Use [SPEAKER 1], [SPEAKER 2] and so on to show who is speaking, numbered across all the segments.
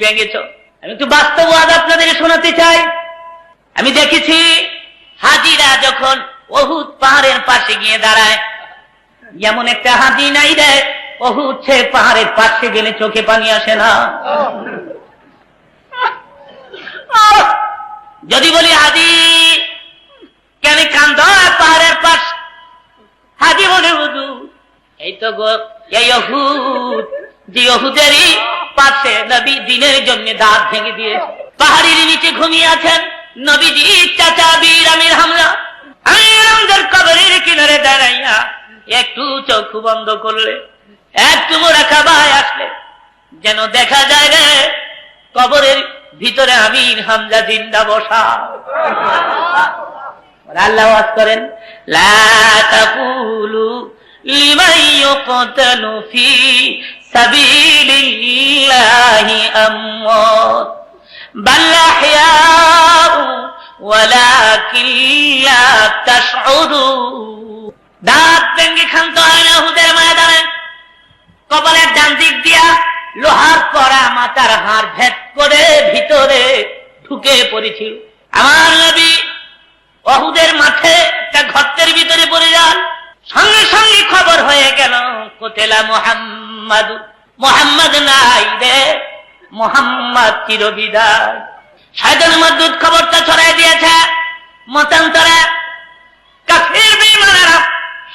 [SPEAKER 1] ভেঙেছ আমি একটু শোনাতে চাই। আমি দেখেছি হাজিরা যখন পাহাড়ের পাশে গিয়ে দাঁড়ায় একটা হাজি নাই রে, অহুদ সে পাহাড়ের পাশে গেলে চোখে পানি আসে না। যদি বলি হাজি, কেন কান্দ পাহাড়ের পাশ? হাজি বলে বুধু এই তো গো পাশে নবী দিনের জন্য দাঁত ভেঙে দিয়েছে পাহাড়ির নিচে ঘুমিয়ে আছেন। নবীজি, চাচা, বীর, আমির হামলা কবরের কিনারে দাঁড়াইয়া একটু চোখ বন্ধ করলে একটু মোরা খাবায় আসলে। যেন দেখা যায় রে, কবরের ভিতরে আমির, হামজা জিন্দা বসা। আল্লাহ করেন, লা লিমান ইউকতালু ফি সাবিলিল্লাহি আমওয়াত। বাল আহইয়াউ ওয়ালাকিন লা তাশউরুন দাঁত ভেঙে ক্ষান্ত হয় না হুদের ময়দানে। কপালের ডান দিক দিয়া লোহার করা মাথার হাড় ভেদ করে ভিতরে ঢুকে পড়েছিল। আমার নবী অহুদের মাঠে একটা ঘটের ভিতরে পড়ে যান। সঙ্গে সঙ্গে খবর হয়ে গেল, কোতেলা মোহাম্মদ। মোহাম্মদ নাই রে, মোহাম্মদ চিরবিদায় সাইদুল মদ্দুদ খবরটা ছড়াই দিয়েছে, মতান্তরে। কাফির বেঈমানেরা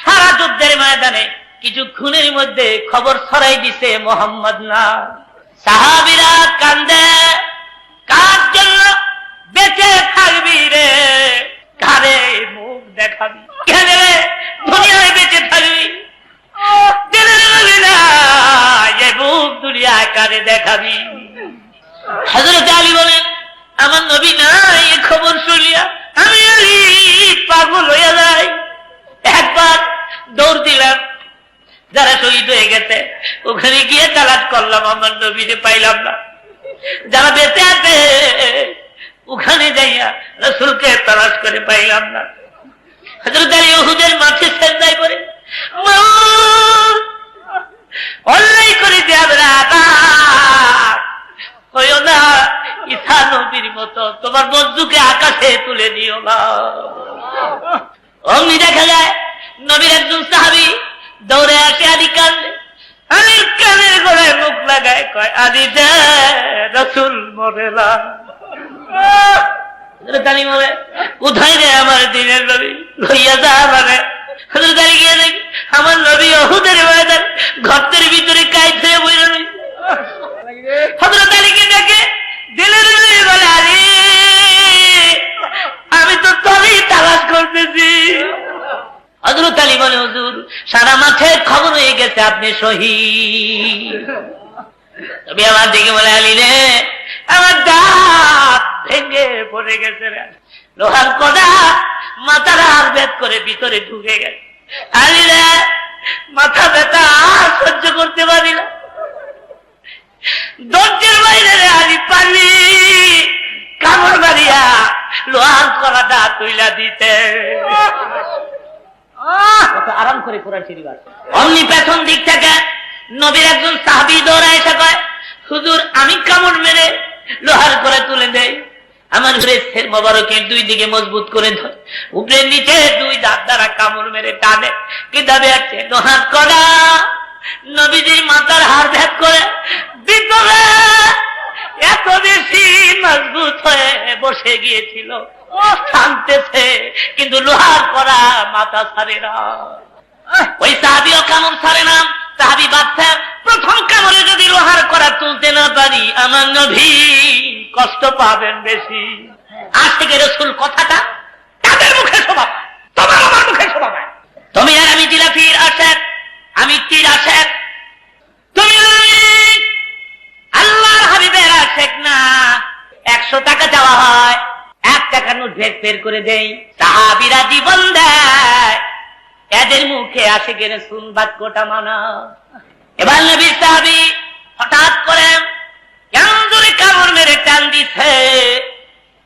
[SPEAKER 1] সারা যুদ্ধের ময়দানে কিছু খুনের মধ্যে খবর ছড়াই দিছে মোহাম্মদ না সাহাবিরা কান্দে, কার জন্য বেঁচে থাকবি রে? কারে হজরত আলী বলেন আমার নবী নাই এ খবর শুনিয়া আমি আলী পাগল হইয়া যাই। একবার দৌড় দিলাম যারা শহীদ হয়ে গেছে ওখানে গিয়ে তালাশ করলাম আমার নবীরে পাইলাম না। যারা বেঁচে আছে ওখানে যাইয়া রসুলকে তালাশ করে পাইলাম না। হজরত আলী ওহুদের মাঠে সেন্দাই করে "মাওলা, অমনি দেখা যায় নবীর একজন সাহাবি দৌড়ে আসে আদি কান্দে আলীর কানের গোড়ায় মুখ লাগায় কয়, আদি রসুল মরেলা আমার যা আমার। ঘরের ভিতরে কাইত হয়ে বই রবি হজরত আলীকে দেখে দিলের বলে আলী আমি তো তবেই তালাশ করতেছি হজরত আলী বলে হুজুর সারা মাঠে খবর হয়ে গেছে আপনি শহীদ তবে আমার দিকে বলে আলী রে, আমার দাঁত ভেঙে পড়ে গেছে রে। লোহার কদা মাথার হার ভেদ করে ভিতরে ঢুকে গেছে। আলী রে, মাথা ব্যথা আর সহ্য করতে পারি না। দরজের বাইরে রে আলী পারবি কামড় মারিয়া লোহার কলাটা তুইলা দিতে। কত আরাম করে কোরআন শরীফ আছে। অমনি পেছন দিক থেকে নবীর একজন সাহাবি দৌড়া এসে কয় হুজুর আমি কামড় মেরে লোহার করে তুলে দেই। আমার শের মোবারকের দুই দিকে মজবুত করে ধরে। উপরে নিচে দুই দাঁত দ্বারা কামড় মেরে টানে। কিতাবে আছে লোহার করা নবীজির মাথার হার ভেদ করে ভিতরে এত বেশি মজবুত হয়ে বসে গিয়েছিল। টানতেছে কিন্তু লোহার করা মাথা ছাড়ে না। ওই সাহাবিও কামড় ছাড়ে না? সাহাবি বাচ্চা প্রথম কামড়ে যদি লোহার করা তুলতে না পারি আমার নভী কষ্ট পাবেন বেশি। আজ থেকে রসুল কথাটা তাদের মুখে শোভা তোমার আমার মুখে শোভা পায়। তুমি আর আমি জিলাফির আশেক আমি তীর আশেক। তুমি আল্লাহর হাবিবের আশেক না। একশো টাকা চাওয়া হয় বের করে দেই। তাহাবিরা জীবন দেয়। এদের মুখে আসে গেলে সুনবাদ কোটা মানা এবার নবীর সাহাবি হঠাৎ করে জোরে কামড় মেরে টান দিছে।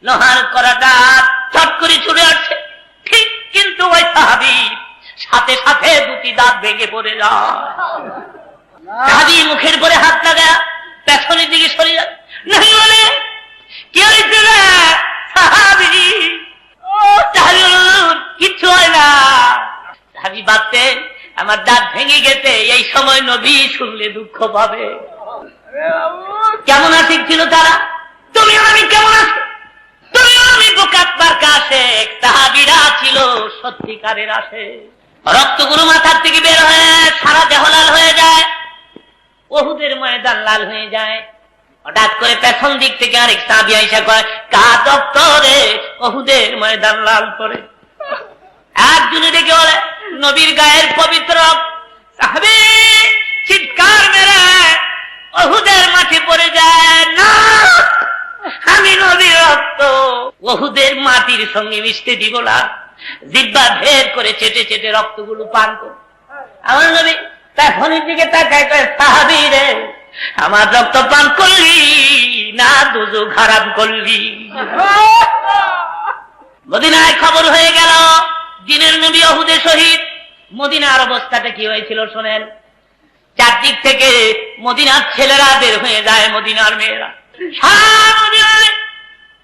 [SPEAKER 1] লোহার করাটা ছট করে ছুড়ে আসছে। ঠিক কিন্তু ওই সাহাবি সাথে সাথে দুটি দাঁত ভেঙে পড়ে যায়। মুখের পরে হাত লাগা পেছনের দিকে সরে যায় কেউ সাহাবি! না দাঁত ভেঙে গেছে এই সময় নবী শুনলে দুঃখ পাবে। কেমন আসিক ছিল তারা? তুমি আমি কেমন আছি তুমি আমি বোকাতবার কাছে তাহাবিরা ছিল সত্যিকারের আসে রক্তগুরু মাথার থেকে বের হয়ে সারা দেহ লাল হয়ে যায়। ওহুদের ময়দান লাল হয়ে যায়। হঠাৎ করে পেছন দিক থেকে আরেক সাবি আইসা কয় কা দপ্তরে? ওহুদের ময়দান লাল করে। একজনে ডেকে বলে নবীর গায়ের পবিত্র সাহাবি চিৎকার মেরে অহুদের মাঠে পড়ে যায় না আমি নবীর রক্ত। অহুদের মাটির সঙ্গে মিশতে দিব না। জিব্বা ভের করে চেটে চেটে রক্তগুলো পান কর। আমার নবী তখনই দিকে তাকায় কয় সাহাবি রে আমার রক্ত পান করলি না দুজু খারাপ করলি? মদিনায় খবর হয়ে গেল দিনের নবী অহুদে শহীদ মদিনার অবস্থাটা কি হয়েছিল শোনেন? চারদিক থেকে মদিনার ছেলেরা বের হয়ে যায় মদিনার মেয়েরা।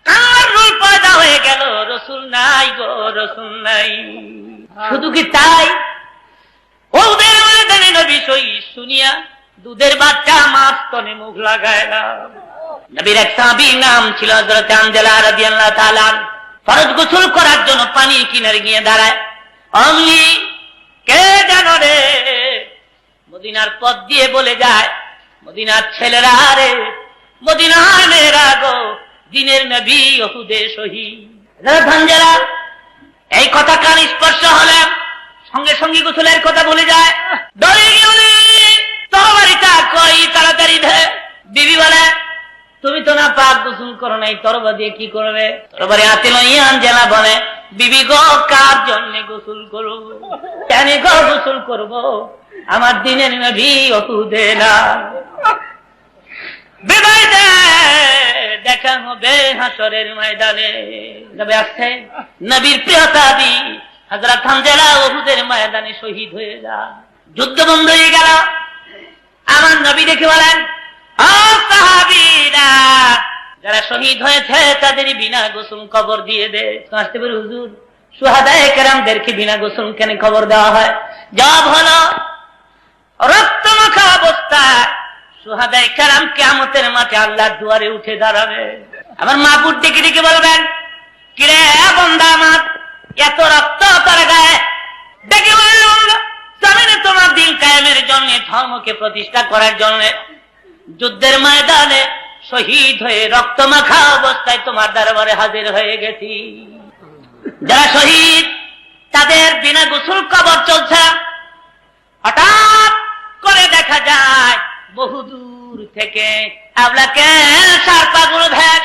[SPEAKER 1] কার রূপ পয়দা হয়ে গেল? রসুল নাই গো রসুল নাই। শুধু কি তাই? ওদের ময়দানে নবী শহীদ শুনিয়া দুধের বাচ্চা মাছ তনে মুখ লাগায় না নবীর এক সাহাবীর নাম ছিল হযরত আনজালা রাদিয়াল্লাহু তাআলা ফরজ গোসল করার জন্য পানির কিনারে গিয়ে দাঁড়ায়। অমনি কে জানো রে? মদিনার পথ দিয়ে বলে যায়, মদিনার ছেলেরা রে, মদিনার মেয়েরা গো, দিনের নবী ওহুদে শহীদ ধানজেলা এই কথা কান স্পর্শ হলে সঙ্গে সঙ্গে গোসলের কথা বলে যায় ডরে গেলে তরবারিটা কই? তাড়াতাড়ি ধে। বিবি বলে তুমি তো না পাক গোসল করো নাই, তরবা দিয়ে কি করবে? তরবারি হাতে লইয়ান জেলা বলে, বিবি গো, কার জন্য গোসল করব কেন গো গোসল করব? আমার দিনের নবী ওহুদে না। দেখা হবে হাসরের ময়দানে। নবী আসছে নবীর প্রিয় সাহাবী, হযরত হামজালা ওহুদের ময়দানে শহীদ হয়ে যা যুদ্ধ বন্ধ হয়ে গেল। আমার নবী দেখে বলেন "ও সাহাবীরা যারা শহীদ হয়েছে, তাদের বিনা গোসল কবর দিয়ে দে। পারে হুজুর, সুহাদায়ে কেরামদেরকে বিনা গোসল কেন খবর দেওয়া হয়? জবাব হলো রক্ত মাখা অবস্থা সুহাদায় কারাম কেমতের মাঠে আল্লাহর দুয়ারে উঠে দাঁড়াবে। আমার মা বুট ডেকে ডেকে বলবেন, কিরে বন্ধা আমার, এত রক্ত তার গায়ে? ডেকে তোমার দিন কায়েমের জন্য, ধর্মকে প্রতিষ্ঠা করার জন্য যুদ্ধের ময়দানে শহীদ হয়ে রক্ত মাখা অবস্থায় তোমার দরবারে হাজির হয়ে গেছি। যারা শহীদ, তাদের বিনা গোসল কবর চলছে। হঠাৎ করে দেখা যায় থেকে সার পাগুলো ভেস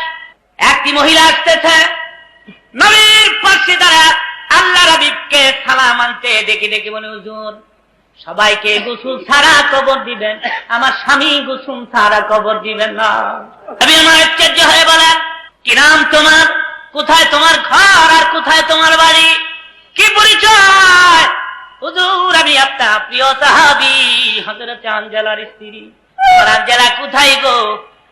[SPEAKER 1] একটি মহিলা আসতেছে। নবীর পাশে দ্বারা আল্লাহ রবিবকে সালাম আনতে দেখি দেখি মনে হুজুর সবাইকে গোসল ছাড়া কবর দিবেন। আমার স্বামী গোসল ছাড়া কবর দিবেন না। আমি আমার আশ্চর্য হয়ে বলেন, কি নাম তোমার? কোথায় তোমার ঘর আর কোথায় তোমার বাড়ি? কি পরিচয়? হুজুর, আমি আপনার প্রিয় সাহাবি হজরত আঞ্জেলার স্ত্রী। আঞ্জেলা কোথায় গো?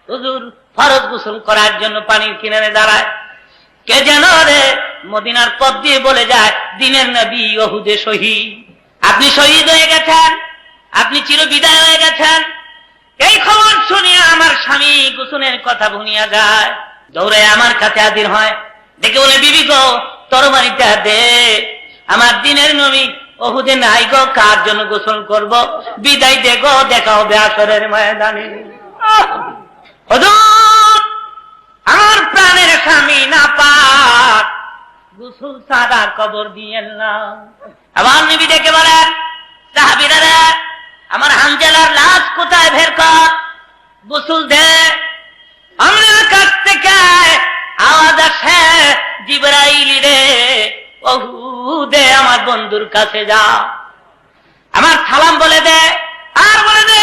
[SPEAKER 1] হুজুর, ফরজ গোসল করার জন্য পানির কিনারে দাঁড়ায়। কে যেন রে মদিনার পথ দিয়ে বলে যায়, দিনের নবী ওহুদে শহীদ আপনি শহীদ হয়ে গেছেন, আপনি চির বিদায় হয়ে গেছেন। এই খবর শুনিয়া আমার স্বামী গোসলের কথা ভুনিয়া যায়। দৌড়ে আমার কাছে হাজির হয়। দেখে বলে, বিবি গো তরবারিটা দে আমার দিনের নবী ওহুদে নাই গো, কার জন্য গোসল করব? বিদায় দে গো, দেখা হবে আসরের ময়দানে। হুজুর, আমার প্রাণের স্বামী না পাক গোসল সাদা কবর দিয়েন না। আবার নবী ডেকে বলেন আমার হামজালার লাশ কোথায় বের কর? গোসল দে। আমার কাছ থেকে আওয়াজ আসে, জিবরাইলি রে দে আমার বন্ধুর কাছে যা। আমার সালাম বলে দে, আর বলে দে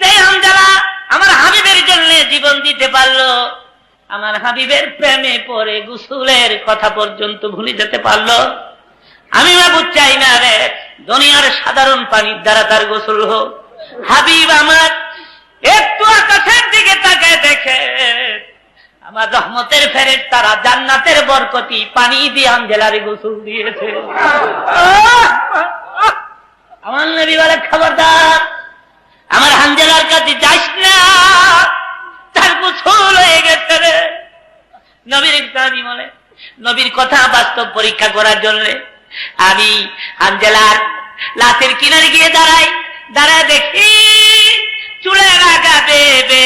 [SPEAKER 1] যে হামজালা, আমার হাবিবের জন্য জীবন দিতে পারল। আমার হাবিবের প্রেমে পরে গুসুলের কথা পর্যন্ত ভুলে যেতে পারল। আমি বাবু চাই না রে, দুনিয়ার সাধারণ পানির দ্বারা তার গোসল হোক। হাবিব আমার, একটু আকাশের দিকে তাকায় দেখে। আমার রহমতের ফেরের তারা জান্নাতের বরকতি পানি দিয়ে আঞ্জেলারে গোসল দিয়েছে। আমার নবী বলে, খবরদার, আমার হাঞ্জেলার কাছে যাস না। তার গোসল হয়ে গেছে রে। নবীর বলে, নবীর কথা বাস্তব পরীক্ষা করার জন্য আমি আঞ্জেলার লাশের কিনারে গিয়ে দাঁড়াই। দাঁড়ায় দেখি চুলে রাগা বেবে,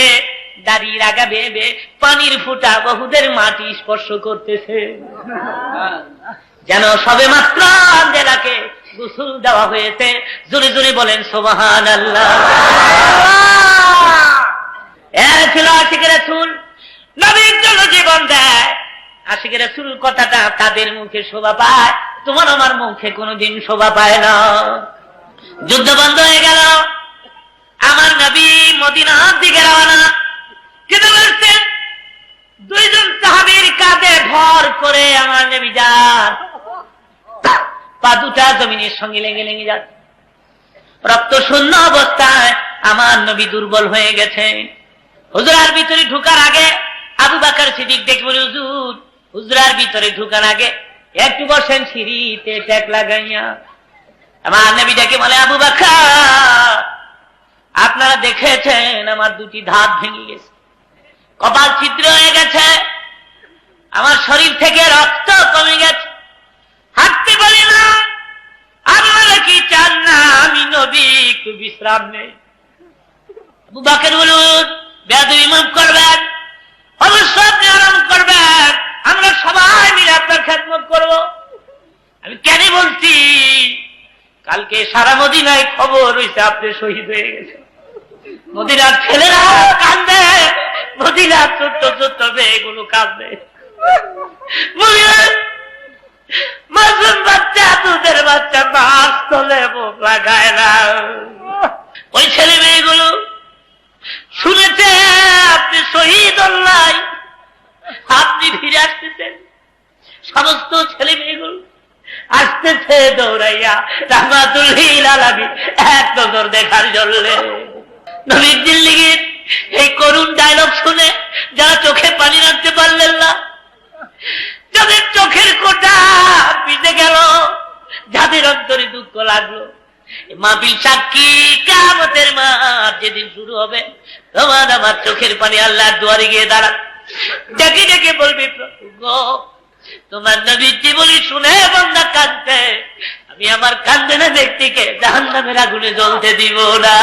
[SPEAKER 1] দাড়ি রাগা বেবে, পানির ফুটা বহুদের মাটি স্পর্শ করতেছে। যেন সবে মাত্র আঞ্জেলাকে গোসল দেওয়া হয়েছে। জোরে জোরে বলেন সোবাহান আল্লাহ এর ছিল আশিকের চুল। নবীর জন্য জীবন দেয়। আশিকের চুল কথাটা তাদের মুখে শোভা পায়, তোমার আমার মুখে কোনোদিন শোভা পায় না। যুদ্ধ বন্ধ হয়ে গেল। আমার নবী মদিনার দিকে রওনা। কিন্তু বলছেন দুইজন সাহাবীর কাঁধে ভর করে আমার নবী যান। পা দুটা জমিনের সঙ্গে লেগে লেগে যাচ্ছে। রক্ত শূন্য অবস্থায় আমার নবী দুর্বল হয়ে গেছে। হুজরার ভিতরে ঢুকার আগে আবু বাকার সিদ্দিক দেখে বলে, হুজুর হুজরার ভিতরে ঢুকার আগে একটু বসেন সিঁড়িতে ট্যাক লাগাইয়া। আমার নবী ডেকে বলে, আবু বাকার, আপনারা দেখেছেন আমার দুটি ধাত ভেঙে গেছে। কপাল ছিদ্র হয়ে গেছে, আমার শরীর থেকে রক্ত কমে গেছে। হাঁটতে পারি না, আপনারা কি চান না আমি নবী, একটু বিশ্রাম নেই? আবু বাকের বলুন বেদবি মাফ করবেন অবশ্যই আপনি আরাম করবেন মিলে আপনার খেদমত করব। আমি কেন বলছি? কালকে সারা মদিনায় খবর হয়েছে আপনি শহীদ হয়ে গেছে মদিনার ছেলেরা কান্দে মদিনার ছোট্ট ছোট্ট মেয়েগুলো কান্দে মদিনার মাসুম বাচ্চা, দুধের বাচ্চা, মাছ তোলে মুখ লাগায় না। ওই ছেলে মেয়েগুলো শুনেছে আপনি শহীদ অল্লাই আপনি ফিরে আসতেছেন সমস্ত ছেলে মেয়েগুলো আসতেছে দৌড়াইয়া রাহমাতুল্লিল আলামি এক নজর দেখার জন্য। নবীর দিল্লিগির এই করুণ ডায়লগ শুনে যারা চোখে পানি রাখতে পারলেন না যাদের চোখের কোটা পিটে গেল যাদের অন্তরে দুঃখ লাগল মাপিল সাক্ষী কামতের মাঠ যেদিন শুরু হবে তোমার আমার চোখের পানি আল্লাহর দুয়ারে গিয়ে দাঁড়া ডেকে ডেকে বলবি প্রভু গো, তোমার নবীর জীবনী শুনে বন্ধা কাঁদতে আমি আমার কান্দে না ব্যক্তিকে জাহান নামের আগুনে জ্বলতে দিব না।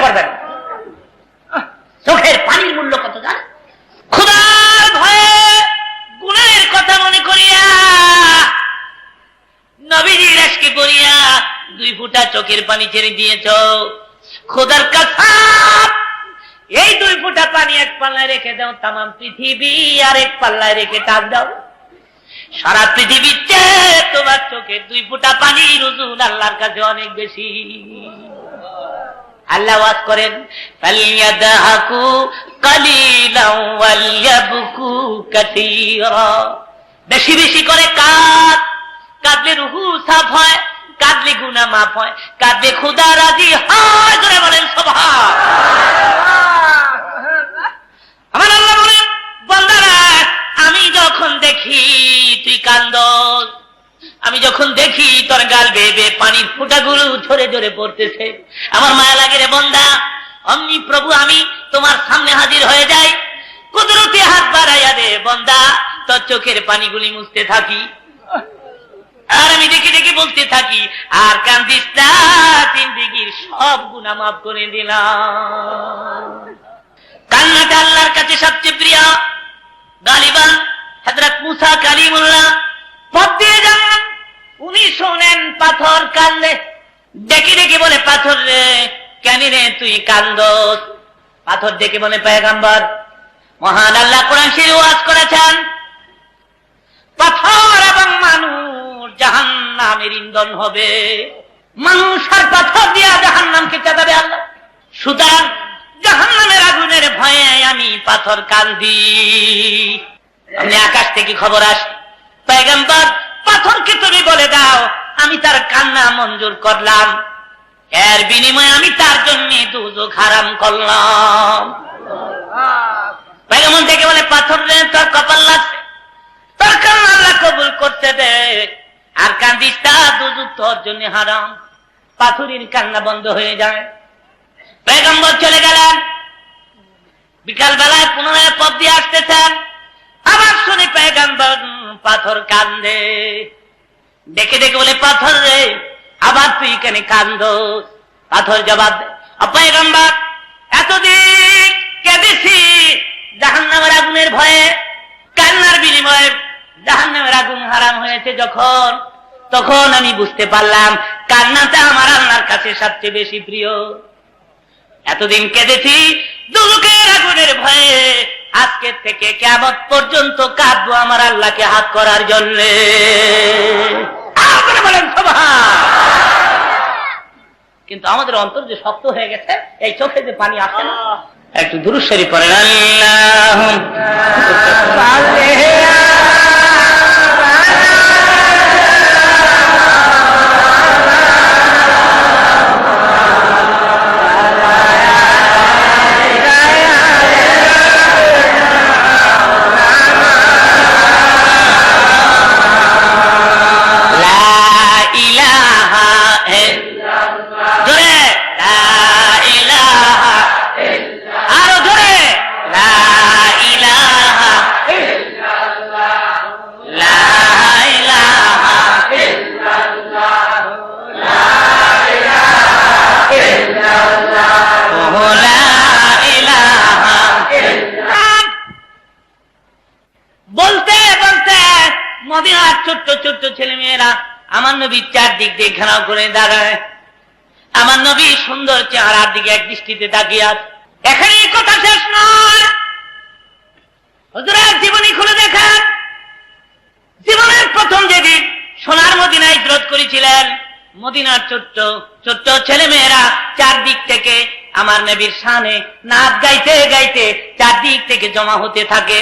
[SPEAKER 1] করবেন। চোখের পানির মূল্য কত জান? খুদার ভয়ে গুণের কথা মনে করিয়া নবীজির আজকে করিয়া দুই ফুটা চোখের পানি ছেড়ে দিয়েছ। খোদার কাছাপ এই দুই ফুটা পানি এক পাল্লায় রেখে দাও তাম পৃথিবী আর এক পাল্লায় রেখে টাক দাও। সারা পৃথিবীর তোমার চোখে দুই ফুটা পানি রুজুন আল্লাহর কাছে অনেক বেশি। আল্লাহ ওয়াজ করেন, ফালিয়াদাহাকু কালিলাও ওয়ালিয়াবকু কাসীরা। বেশি বেশি করে কাঁদ। কাঁদলে রুহু সাফ হয়, কাঁদলে গুনাহ মাফ হয়, কাঁদলে খোদা রাজি হয় করে বলেন সুবহান। আমার আল্লাহ বলেন, বান্দারা, আমি যখন দেখি তুই কান্দস আমি যখন দেখি তোর গাল বেবে পানির ফুটাগুলো ঝরে ঝরে পড়তেছে, আমার মায়া লাগে রে বন্দা, অমনি প্রভু আমি তোমার সামনে হাজির হয়ে যাই, কুদরতি হাত বাড়াইয়া দে বন্দা, তোর চোখের পানিগুলি মুছতে থাকি, আর আমি দেখে দেখে বলতে থাকি, আর কান্দিস না জিন্দিগির সব গুণা মাফ করে দিলাম। কান্নাটা আল্লাহর কাছে সবচেয়ে প্রিয় গালিবান হজরত মুসা কালিমুল্লাহ। পথ দিয়ে যান। উনি শোনেন পাথর কান্দে ডেকে ডেকে বলে, পাথর রে, কেন রে তুই কান্দস? পাথর ডেকে বলে পেগাম্বর মহান আল্লাহ কোরআন শির ওয়াজ করেছেন। পাথর এবং মানুষ জাহান নামের ইন্ধন হবে। মানুষ আর পাথর দিয়া জাহান নামকে চাঁদাবে আল্লাহ। সুতরাং জাহান নামের আগুনের ভয়ে আমি পাথর কান্দি। আপনি আকাশ থেকে খবর আস। পেগম্বর পাথরকে তুমি বলে দাও, আমি তার কান্না মঞ্জুর করলাম। এর বিনিময়ে আমি তার জন্য দুজক হারাম করলাম। পেগম্বর থেকে বলে, পাথর রে, তোর কপাল লাগছে। তোর কান্না আল্লাহ কবুল করতে দে। আর কান্দিস তা দুজুক তোর জন্য হারাম। পাথরের কান্না বন্ধ হয়ে যায়। পেগম্বর চলে গেলেন। বিকাল বেলায় পুনরায় পথ দিয়ে আসতেছেন। আবার শুনি পেগম্বর পাথর কান্দে। দেখে দেখে বলে, পাথর রে, আবার তুই কেন কান্দ? পাথর জবাব অপয়গম্বর এতদিন কেঁদেছি জাহান্নামের আগুনের ভয়ে। কান্নার বিনিময়ে জাহান্নামের আগুন হারাম হয়েছে যখন। তখন আমি বুঝতে পারলাম, কান্নাটা আমার আল্লাহর কাছে সবচেয়ে বেশি প্রিয়। এতদিন কেঁদেছি আগুনের ভয়ে। আজকের থেকে কেমন পর্যন্ত কাঁদবো আমার আল্লাহকে হাত করার জন্য। বলেন। কিন্তু আমাদের অন্তর যে শক্ত হয়ে গেছে, এই চোখে যে পানি আসে না, একটু দুরুশ্বরী পড়েন লা নবীর চারদিক দিয়ে ঘেরাও করে দাঁড়ায়। আমার নবী সুন্দর চেহারার দিকে এক দৃষ্টিতে তাকিয়ে আছে। এখানেই কথা শেষ নয়। হুজুরের জীবনী খুলে দেখান। জীবনের প্রথম যেদিন সোনার মদিনায় হিজরত করেছিলেন, মদিনার ছোট্ট ছোট্ট ছেলে মেয়েরা চারদিক থেকে আমার নবীর সানে নাচ গাইতে গাইতে চারদিক থেকে জমা হতে থাকে।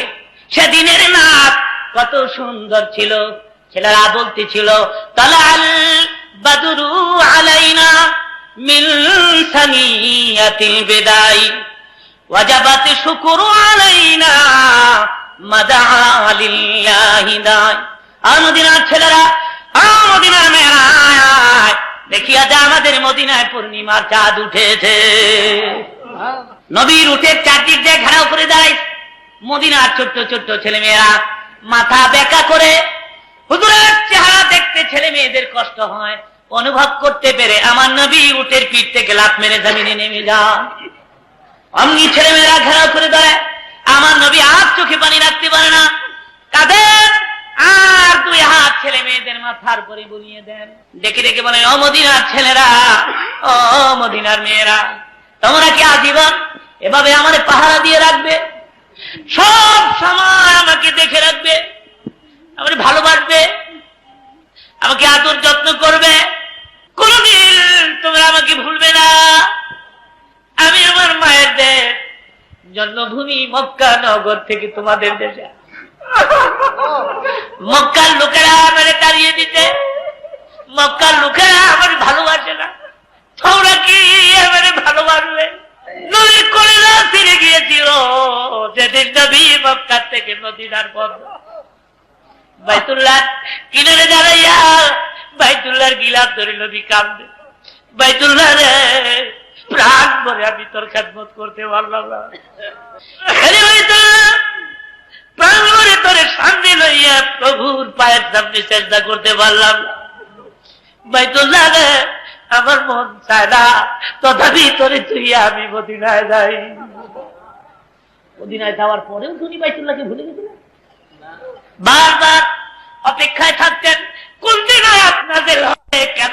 [SPEAKER 1] সেদিনের নাচ কত সুন্দর ছিল। ছেলেরা বলতেছিল আলাইনা। দেখিয়া যা আমাদের মদিনায় পূর্ণিমার চাঁদ উঠেছে নবীর উঠে চারদিক দিয়ে ঘেরাও করে দেয় মদিনার ছোট্ট ছোট্ট ছেলেমেয়েরা, মাথা বেকা করে হুজুরের চেহারা দেখতে ছেলে মেয়েদের কষ্ট হয়। অনুভব করতে পেরে আমার নবী উটের পিঠ থেকে লাফ মেরে জমিনে নেমে যান। অমনি ছেলে মেয়েরা ঘেরাও করে ধরে। আমার নবী আর চোখে পানি রাখতে পারে না। কাদের আর দুই হাত ছেলে মেয়েদের মাথার পরে বুলিয়ে দেন। ডেকে ডেকে বলে, ও মদিনার ছেলেরা, ও মদিনার মেয়েরা, তোমরা কি আজীবন এভাবে আমাদের পাহারা দিয়ে রাখবে? সব সময় আমাকে দেখে রাখবে? আমার ভালোবাসবে, আমাকে আদর যত্ন করবে। কোনদিন তোমরা আমাকে ভুলবে না। আমি আমার মায়ের দেশ, জন্মভূমি মক্কা নগর থেকে তোমাদের দেশে। মক্কার লোকেরা আমারে তাড়িয়ে দিতে, মক্কার লোকেরা আমার ভালোবাসে না। তোমরা কি আমারে ভালোবাসবে? নদী করে না ফিরে গিয়েছিল, যেদিন নবী মক্কার থেকে নদী নদীদার বন্ধ দাঁড়াইয়া গিলাপ কান্দে। প্রাণ ভরে আমি তোর খেদমত করতে পারলাম না। প্রভুর পায়ের সামনে চেষ্টা করতে পারলাম বাইতুল্লাহ আমার মন চায় না, তথাপি তোরে তুই আমি মদিনায় যাই। মদিনায় যাওয়ার পরেও তুমি বাইতুল্লাহকে ভুলে গেছিলেন বারবার অপেক্ষায় থাকতেন কোন দিন আয়াত নাজিল হবে কেবলা